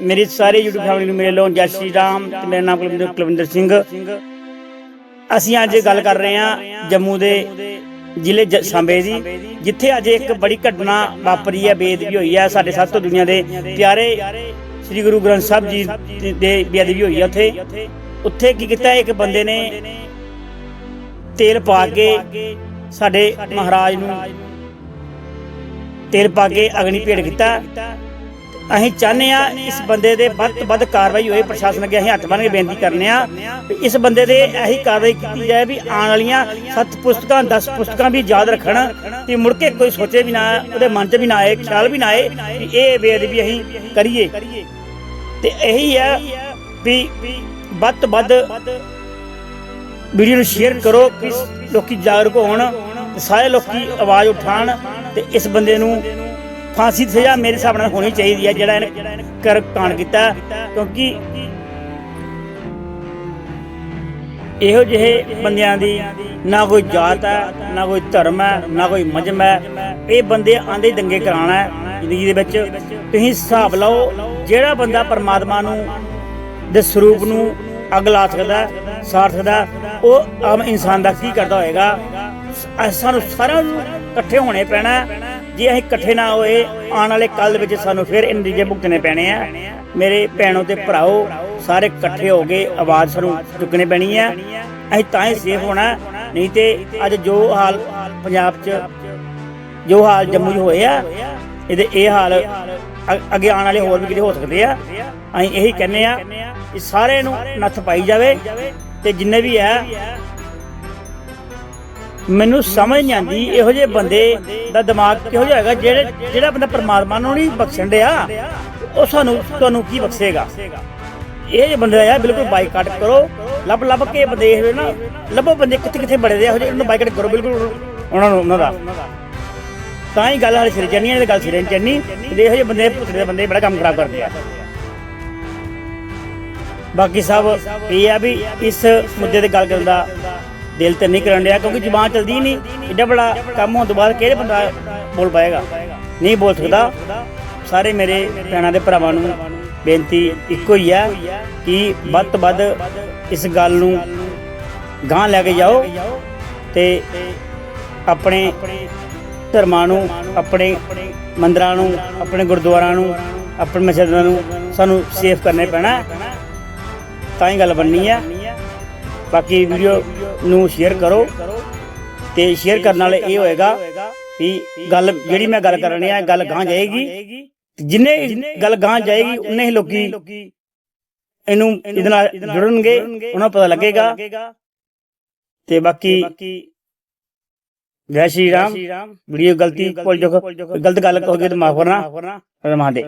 ਮੇਰੀ ਸਾਰੇ YouTube family ਨੂੰ ਮੇਰੇ ਵੱਲੋਂ ਜੈ ਸ਼੍ਰੀ ਰਾਮ, ਤੇ ਮੇਰਾ ਨਾਮ ਕੁਲਵਿੰਦਰ ਕੁਲਵਿੰਦਰ ਸਿੰਘ। ਅਸੀਂ ਅੱਜ ਗੱਲ ਕਰ ਰਹੇ ਹਾਂ ਜੰਮੂ ਦੇ ਜ਼ਿਲ੍ਹੇ ਸਾਂਬੇ ਦੀ, ਜਿੱਥੇ ਅੱਜ ਇੱਕ ਬੜੀ ਘਟਨਾ ਵਾਪਰੀ ਹੈ ਬੇਦਬੀ ਹੋਈ ਹੈ ਸਾਡੇ ਸਭ ਤੋਂ ਦੁਨੀਆ ਦੇ ਪਿਆਰੇ ਸ੍ਰੀ ਗੁਰੂ ਗ੍ਰੰਥ ਸਾਹਿਬ ਜੀ ਦੇ ਬੇਦਬੀ ਹੋਈ ਹੈ ਉੱਥੇ। ਉੱਥੇ ਕੀ ਕੀਤਾ, ਇੱਕ ਬੰਦੇ ਨੇ ਤੇਲ ਪਾ ਕੇ ਸਾਡੇ ਮਹਾਰਾਜ ਨੂੰ ਤੇਲ ਪਾ ਕੇ ਅਗਨੀ ਭੇਟ ਕੀਤਾ। ਅਸੀਂ ਚਾਹੁੰਦੇ ਆ ਇਸ ਬੰਦੇ ਦੇ ਵੱਧ ਤੋਂ ਵੱਧ ਕਾਰਵਾਈ ਹੋਏ, ਪ੍ਰਸ਼ਾਸਨ ਅੱਗੇ ਅਸੀਂ ਹੱਥ ਬੰਨ ਕੇ ਬੇਨਤੀ ਕਰਨੇ ਆ ਵੀ ਇਸ ਬੰਦੇ ਦੇ ਇਹੀ ਕਾਰਵਾਈ ਕੀਤੀ ਜਾਏ ਵੀ ਆਉਣ ਵਾਲੀਆਂ ਸੱਤ ਪੁਸਤਕਾਂ 10 ਪੁਸਤਕਾਂ ਵੀ ਯਾਦ ਰੱਖਣ ਤੇ ਮੁੜ ਕੇ ਕੋਈ ਸੋਚੇ ਵੀ ਨਾ, ਉਹਦੇ ਮਨ 'ਚ ਵੀ ਨਾ ਆਏ, ਖਿਆਲ ਵੀ ਨਾ ਆਏ ਵੀ ਇਹ ਵੇਦ ਵੀ ਅਸੀਂ ਕਰੀਏ। ਤੇ ਇਹੀ ਹੈ ਵੀ ਵੱਧ ਤੋਂ ਵੱਧ ਵੀਡੀਓ ਨੂੰ ਸ਼ੇਅਰ ਕਰੋ ਕਿ ਲੋਕੀ ਜਾਗਰੂਕ ਹੋਣ ਸਾਰੇ ਲੋਕੀ ਆਵਾਜ਼ ਉਠਾਣ ਤੇ ਇਸ ਬੰਦੇ ਨੂੰ ਫਾਂਸੀ ਦੀ ਸਜ਼ਾ ਮੇਰੇ ਹਿਸਾਬ ਨਾਲ ਹੋਣੀ ਚਾਹੀਦੀ ਹੈ, ਜਿਹੜਾ ਇਹਨੇ ਕਰ ਕਾਣ ਕੀਤਾ। ਕਿਉਂਕਿ ਇਹੋ ਜਿਹੇ ਬੰਦਿਆਂ ਦੀ ਨਾ ਕੋਈ ਜਾਤ ਹੈ, ਨਾ ਕੋਈ ਧਰਮ ਹੈ, ਨਾ ਕੋਈ ਮਜਮ ਹੈ। ਇਹ ਬੰਦੇ ਆਂਦੇ ਦੰਗੇ ਕਰਾਉਣਾ ਹੈ ਜ਼ਿੰਦਗੀ ਦੇ ਵਿੱਚ। ਤੁਸੀਂ ਹਿਸਾਬ ਲਓ, ਜਿਹੜਾ ਬੰਦਾ ਪਰਮਾਤਮਾ ਨੂੰ ਦੇ ਸਰੂਪ ਨੂੰ ਅੱਗ ਲਾ ਸਕਦਾ ਸਾਰ ਸਕਦਾ ਉਹ ਆਮ ਇਨਸਾਨ ਦਾ ਕੀ ਕਰਦਾ ਹੋਏਗਾ? ਸਾਨੂੰ ਸਾਰਿਆਂ ਨੂੰ ਇਕੱਠੇ ਹੋਣੇ ਪੈਣਾ ਜੇ ਅਸੀਂ ਇਕੱਠੇ ਨਾ ਹੋਏ, ਆਉਣ ਵਾਲੇ ਕੱਲ ਦੇ ਵਿੱਚ ਸਾਨੂੰ ਫਿਰ ਇਹਨਾਂ ਦੇ ਭੁਗਤਣੇ ਪੈਣੇ ਆ। ਮੇਰੇ ਭੈਣੋ ਤੇ ਭਰਾਓ, ਸਾਰੇ ਇਕੱਠੇ ਹੋ ਕੇ ਆਵਾਜ਼ ਸਾਨੂੰ ਚੁੱਕਣੀ ਪੈਣੀ ਹੈ ਅਸੀਂ ਤਾਂ ਹੀ ਸੇਫ ਹੋਣਾ, ਨਹੀਂ ਤੇ ਅੱਜ ਜੋ ਹਾਲ ਪੰਜਾਬ 'ਚ, ਜੋ ਹਾਲ ਜੰਮੂ 'ਚ ਹੋਏ ਆ, ਇਹਦੇ ਇਹ ਹਾਲ ਅੱਗੇ ਆਉਣ ਵਾਲੇ ਹੋਰ ਵੀ ਕਿਤੇ ਹੋ ਸਕਦੇ ਆ। ਅਸੀਂ ਇਹੀ ਕਹਿੰਦੇ ਆ ਕਿ ਸਾਰੇ ਨੂੰ ਨੱਥ ਪਾਈ ਜਾਵੇ ਤੇ ਜਿੰਨੇ ਵੀ ਆ ਮੈਨੂੰ ਸਮਝ ਨਹੀਂ ਆਂਦੀ ਇਹੋ ਜਿਹੇ ਬੰਦੇ ਦਾ ਦਿਮਾਗ ਕਿਹੋ ਜਿਹਾ ਹੈਗਾ, ਜਿਹੜੇ ਜਿਹੜਾ ਬੰਦਾ ਪਰਮਾਤਮਾ ਨੂੰ ਨਹੀਂ ਬਖਸ਼ਣ ਡਿਆ ਉਹ ਸਾਨੂੰ ਤੁਹਾਨੂੰ ਕੀ ਬਖਸ਼ੇਗਾ? ਇਹ ਜੇ ਬੰਦੇ ਆ ਬਿਲਕੁਲ ਬਾਈਕਾਟ ਕਰੋ, ਲੱਭ ਲੱਭ ਕੇ ਬੰਦੇ ਇਹੋ ਨਾ, ਲੱਭੋ ਬੰਦੇ ਕਿੱਥੇ ਕਿੱਥੇ ਬੜੇ ਦੇ ਇਹੋ ਜਿਹੇ ਉਹਨਾਂ ਨੂੰ ਬਾਈਕਾਟ ਕਰੋ ਬਿਲਕੁਲ ਉਹਨਾਂ ਨੂੰ, ਉਹਨਾਂ ਦਾ। ਤਾਂ ਹੀ ਗੱਲ ਹਾਲੇ ਸਿਰ ਚੰਨੀ ਹੈ ਗੱਲ ਸਿਰੇ ਚੰਨੀ ਤੇ ਇਹੋ ਜਿਹੇ ਬੰਦੇ ਭੁੱਖੇ ਬੰਦੇ ਬੜਾ ਕੰਮ ਖਰਾਬ ਕਰਦੇ ਆ। ਬਾਕੀ ਸਭ ਇਹ ਆ ਵੀ ਇਸ ਮੁੱਦੇ ਤੇ ਗੱਲ ਕਰਨ ਦਾ ਦਿਲ ਤੇ ਨਹੀਂ ਕਰਨ ਰਿਹਾ ਕਿਉਂਕਿ ਜ਼ੁਬਾਨ ਚਲਦੀ ਨਹੀਂ। ਏਡਾ ਬੜਾ ਕੰਮ ਹੋਣ ਤੋਂ ਬਾਅਦ ਕਿਹੜੇ ਬੰਦਾ ਬੋਲ ਪਾਏਗਾ? ਨਹੀਂ ਬੋਲ ਸਕਦਾ। ਸਾਰੇ ਮੇਰੇ ਭੈਣਾਂ ਦੇ ਭਰਾਵਾਂ ਨੂੰ ਬੇਨਤੀ ਇੱਕੋ ਹੀ ਆ ਕਿ ਵੱਧ ਤੋਂ ਵੱਧ ਇਸ ਗੱਲ ਨੂੰ ਗਾਂ ਲੈ ਕੇ ਜਾਓ ਤੇ ਆਪਣੇ ਧਰਮਾਂ ਨੂੰ, ਆਪਣੇ ਮੰਦਰਾਂ ਨੂੰ, ਆਪਣੇ ਗੁਰਦੁਆਰਾਂ ਨੂੰ, ਆਪਣੇ ਮਸਜਿਦਾਂ ਨੂੰ ਸਾਨੂੰ ਸੇਫ ਕਰਨੇ ਪੈਣਾ। ਤਾਂ ਹੀ ਗੱਲ ਬਣਨੀ ਹੈ ਬਾਕੀ ਵੀਡੀਓ ਨੂੰ ਸ਼ੇਅਰ ਕਰੋ ਤੇ ਸ਼ੇਅਰ ਕਰਨ ਨਾਲ ਇਹ ਹੋਏਗਾ ਵੀ ਗੱਲ ਜਿਹੜੀ ਮੈਂ ਗੱਲ ਕਰਨੀ ਹੈ ਗੱਲ ਗਾਂ ਜਾਏਗੀ। ਜਿੰਨੇ ਗੱਲ ਗਾਂ ਜਾਏਗੀ ਉਨੇ ਹੀ ਲੋਕੀ ਇਹਨੂੰ ਇਹਦੇ ਨਾਲ ਜੁੜਨਗੇ ਉਹਨਾਂ ਪਤਾ ਲੱਗੇਗਾ। ਤੇ ਬਾਕੀ ਜੈ ਸ਼੍ਰੀ ਰਾਮ ਵੀਡੀਓ ਗਲਤੀ ਭੁੱਲ ਜੋ ਗਲਤ ਗੱਲ ਕਹੋਗੇ ਤਾਂ ਮਾਫ ਕਰਨਾ। ਰਮਾਦੇ